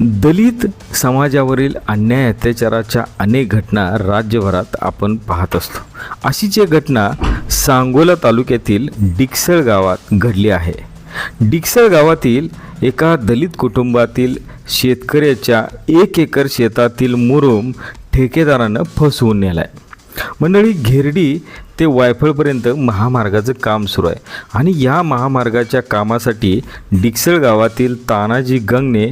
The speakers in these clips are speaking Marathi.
दलित समाजावरील अन्याय अत्याचाराच्या अनेक घटना राज्यभरात आपण पाहत असतो. अशीच एक घटना सांगोला तालुक्यातील डिक्सळ गावात घडली आहे. डिक्सळ गावातील एका दलित कुटुंबातील शेतकऱ्याच्या एक एकर शेतातील मुरुम ठेकेदारानं फसवून नेला आहे मंडळी घेरडी ते वायफळपर्यंत महामार्गाचं काम सुरू आहे. आणि या महामार्गाच्या कामासाठी डिक्सळ गावातील तानाजी गंगने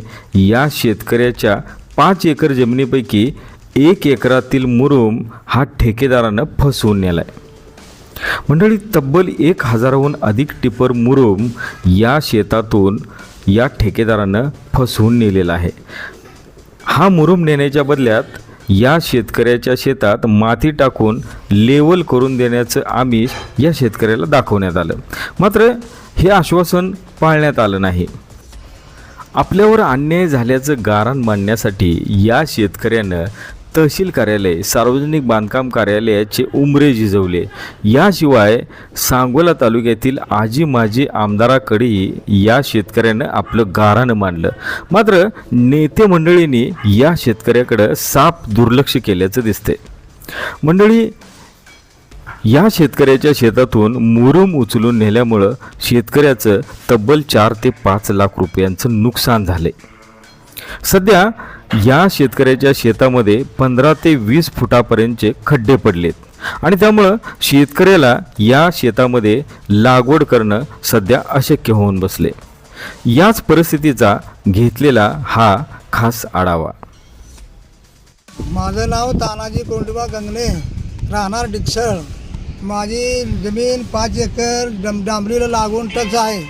या शेतकऱ्याच्या पाच एकर जमिनीपैकी एक एकरातील मुरुम हा ठेकेदारानं फसवून नेला आहे मंडळी तब्बल एक हजाराहून अधिक टिपर मुरुम या शेतातून या ठेकेदारानं फसवून नेलेला आहे. हा मुरुम नेण्याच्या बदल्यात या शेतकऱ्याच्या शेतात माती टाकून लेवल करून देण्याचं आमिष या शेतकऱ्याला दाखवण्यात आलं. मात्र हे आश्वासन पाळण्यात आलं नाही. आपल्यावर अन्याय झाल्याचं गारण मांडण्यासाठी या शेतकऱ्यानं तहसील कार्यालय सार्वजनिक बांधकाम कार्यालयाचे उमरे झिजवले याशिवाय सांगोला तालुक्यातील आजी माजी आमदाराकडेही या शेतकऱ्यानं आपलं गारानं मांडलं. मात्र नेते मंडळींनी या शेतकऱ्याकडं साप दुर्लक्ष केल्याचं दिसते मंडळी या शेतकऱ्याच्या शेतातून मुरुम उचलून नेल्यामुळं शेतकऱ्याचं तब्बल चार ते पाच लाख रुपयांचं नुकसान झाले सध्या या शेतकऱ्याच्या शेतामध्ये पंधरा ते वीस फुटापर्यंतचे खड्डे पडलेत. आणि त्यामुळं शेतकऱ्याला या शेतामध्ये लागवड करणं सध्या अशक्य होऊन बसले. याच परिस्थितीचा घेतलेला हा खास आढावा. माझं नाव तानाजी कोंडबा गंगणे राहणार डिक्सळ. माझी जमीन पाच एकर डम डांबरीला लागून टच आहे.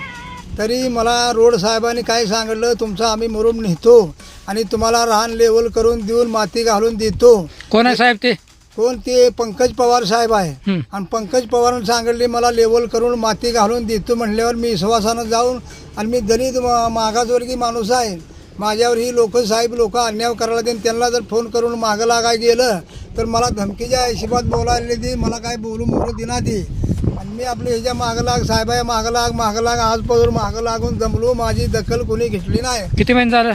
तरी मला रोड साहेबांनी काय सांगितलं तुमचं आम्ही मुरुम नेतो. आणि तुम्हाला रान लेवल करून देऊन माती घालून देतो. कोण आहे साहेब ते? कोण ते? पंकज पवार साहेब आहे. हं. आणि पंकज पवारांनी सांगितले मला लेवल करून माती घालून देतो. म्हणल्यावर मी विश्वासानं जाऊन आणि मी दलित मा- मागासवर्गीय माणूस आहे. माझ्यावर ही लोक साहेब लोक अन्याय करायला देईन त्यांना जर फोन करून मागं लागाय गेलं तर मला धमकीच्या हिशोबात बोलायला दे. मला काय बोलू मोरू दिना दे. मी आपले ह्याच्या मागं लाग साहेबाया मागं लाग मागं लाग आजपासून मागं लागून जमलो माझी दखल कोणी घेतली नाही. किती महिने झालं?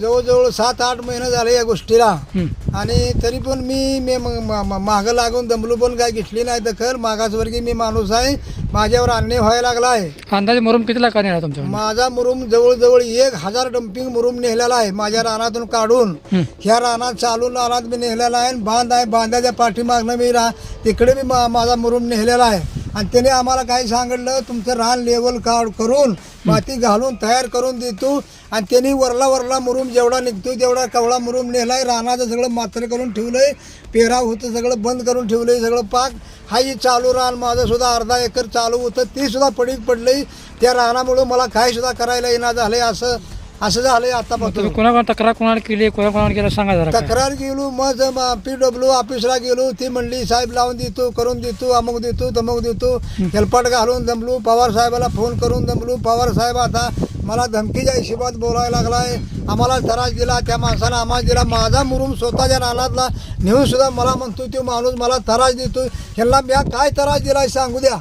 जवळजवळ सात आठ महिने झाले या गोष्टीला. हं. आणि तरी पण मी मी मागं लागून दमलो पण काय घेतली नाही दखल मागासवर्गीय मी माणूस आहे. माझ्यावर अन्याय व्हायला लागला आहे. अंदाजे मरून किती लाख नेला तुमच्या माझा मुरुम जवळजवळ एक हजार डम्पिंग मुरुम नेलेला आहे माझ्या रानातून काढून. ह्या रानात चालून रानात मी नेलेला आहे आणि बांध आहे. बांधाच्या पाठीमागनं मी रा तिकडे मी माझा मुरुम नेलेला आहे. आणि त्याने आम्हाला काय सांगितलं तुमचं रान लेवल काढ करून माती घालून तयार करून देतो. आणि त्यांनी वरला वरला मुरुम जेवढा निघतो तेवढा कवळा मुरुम नेलाय. रानाचं सगळं मात्र करून ठेवलंय. पेराव होतं सगळं बंद करून ठेवलंय सगळं पाक. हाही चालू रान माझं सुद्धा अर्धा एकर चालू होतं. ते सुद्धा पडीक पडलंय. त्या रानामुळं मला काय सुद्धा करायला येणार झालंय असं असं झालंय आतापासून. तुम्ही कोणाकोणा तक्रार कोणाला केली? कोणा कोणाला केलं सांगा जरा काय. तक्रार गेलो मग पी डब्ल्यू ऑफिसला गेलो ती म्हणली साहेब लावून देतो करून देतो अमुक देतो तमुक देतो. हेलपाट घालून दमलो पवार साहेबाला फोन करून दमलो पवार साहेब आता मला धमकीच्या हिशोबात बोलायला लागलाय. आम्हाला त्रास दिला त्या माणसानं आम्हाला दिला. माझा मुरुम स्वतःच्या रानातला नेऊन सुद्धा मला म्हणतो तो माणूस मला त्रास देतो ह्यांना म्या काय त्रास दिलाय सांगू द्या.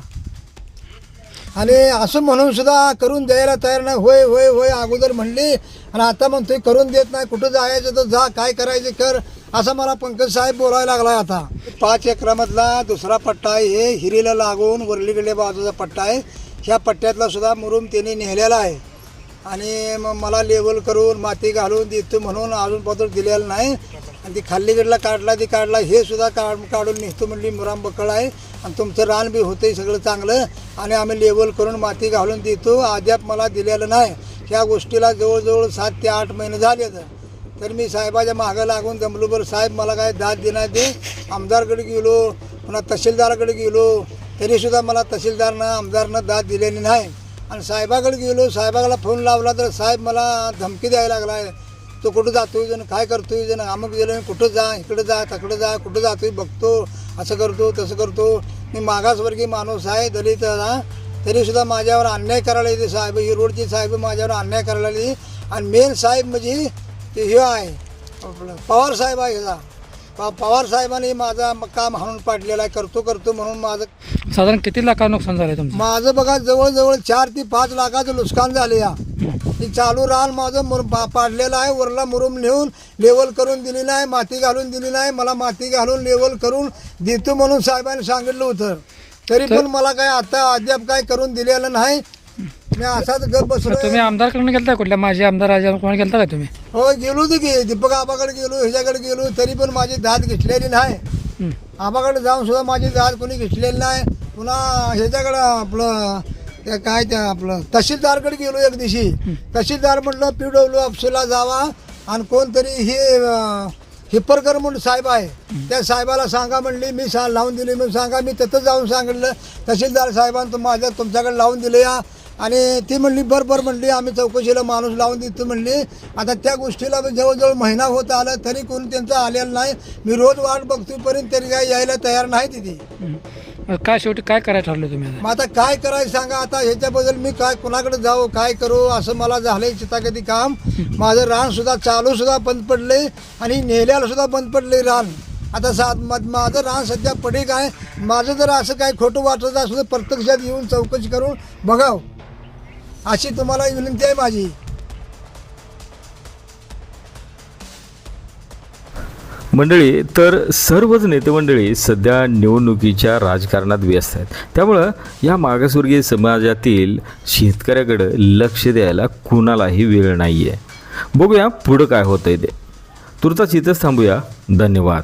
आणि असं म्हणून सुद्धा करून द्यायला तयार नाही. होय होय होय अगोदर म्हणली आणि आता म्हणतोय करून देत नाही. कुठं जायचं तर जा काय करायचं कर. असं मला पंकज साहेब बोलायला लागलाय आता. पाच एकरामधला दुसरा पट्टा आहे. हे हिरीला लागून वरलीकडल्या बाजूचा पट्टा आहे. ह्या पट्ट्यातला सुद्धा मुरुम त्यांनी नेलेला आहे. आणि मग मला लेवल करून माती घालून देतो म्हणून अजून पत्र दिलेलं नाही. आणि ती खाल्लीकडला काढला ती काढला हे सुद्धा काढ काढून निघतो म्हणली मुराम बकळ आहे. आणि तुमचं रान बी होतंय सगळं चांगलं. आणि आम्ही लेवल करून माती घालून देतो. अद्याप मला दिलेलं नाही. ह्या गोष्टीला जवळजवळ सात ते आठ महिने झाले तर मी साहेबाच्या मागं लागून दमलो बरं साहेब मला काय दाद देणार दे आमदारकडे गेलो पुन्हा तहसीलदाराकडे गेलो तरीसुद्धा मला तहसीलदारनं आमदारनं दाद दिलेली नाही. आणि साहेबाकडे गेलो साहेबाला फोन लावला तर साहेब मला धमकी द्यायला लागला आहे तो कुठं जातोय जण? काय करतोय जण? अमुक गेलं कुठं जा? इकडं जा तकडं जा कुठं जातोय? बघतो. असं करतो तसं करतो. मी मागासवर्गीय माणूस आहे दलित आहे. तरी सुद्धा माझ्यावर अन्याय करायला येते साहेब. ही रोडची साहेब माझ्यावर अन्याय करायला लागली आणि मेन साहेब म्हणजे ते हे आहे. पवार साहेब आहे ह्याचा. प- पवार साहेबांनी माझा काम हाणून पाडलेला आहे. करतो करतो म्हणून माझं साधारण किती लाखाचं नुकसान तुमचं? माझं बघा जवळजवळ चार ते पाच लाखाचं नुकसान झाले या. ती चालू रान माझं मुर पा- पाडलेलं आहे वरला मुरुम नेऊन लेवल करून दिली नाही माती घालून दिली नाही मला माती घालून लेवल करून देतो म्हणून साहेबांनी सांगितलं होतं. तरी पण मला काय आता अद्याप काय करून दिलेलं नाही. मी असाच गप बसलो तुम्ही आमदारकडून गेलता कुठल्या? माझे आमदार राजा कोण गेलता का तुम्ही? हो गेलो होतो की दीपक आबाकडे गेलो ह्याच्याकडे गेलो तरी पण माझी दाद घेतलेली नाही. आबाकडे जाऊन सुद्धा माझी दाद कोणी घेतलेली नाही. पुन्हा ह्याच्याकडं आपलं ते काय त्या आपलं? तहसीलदारकडे गेलो एक दिवशी. तहसीलदार म्हटलं पी डब्ल्यू ऑफिसला जावा आणि कोणतरी हे हिप्परकर म्हणून साहेब आहे. त्या साहेबाला सांगा म्हणली मी सा लावून दिली म्हणून सांगा मी तिथं जाऊन सांगितलं. तहसीलदार साहेबांनी तुम- माझ्या तुमच्याकडे लावून दिले या. आणि ती म्हणली बरं बरं म्हणली आम्ही चौकशीला माणूस लावून देतो म्हणली. आता त्या गोष्टीला जवळजवळ महिना होत आला तरी कोणी त्यांचं आलेलं नाही. मी रोज वाट बघतोपर्यंत तरी काय यायला तयार नाही तिथे. काय शेवटी काय करायला ठरलं तुम्ही आता? मग आता काय करायचं सांगा आता ह्याच्याबद्दल मी काय कुणाकडे जाऊ काय करू असं मला झालंय चितागती काम. माझं रान सुद्धा चालू सुद्धा बंद पडले आणि नेल्याला सुद्धा बंद पडले रान. आता सा म माझं रान सध्या पडे काय? माझं जर असं काय खोटं वाटत असलं तर प्रत्यक्षात येऊन चौकशी करून बघाव. अशी तुम्हाला विनंती आहे माझी. मंडळी तर सर्वच नेते मंडळी सध्या निवडणुकीच्या राजकारणात व्यस्त आहेत. त्यामुळं या मागासवर्गीय समाजातील शेतकऱ्याकडं लक्ष द्यायला कुणालाही वेळ नाही आहे बघूया पुढं काय होतंय ते. तुर्तास इथंच थांबूया. धन्यवाद.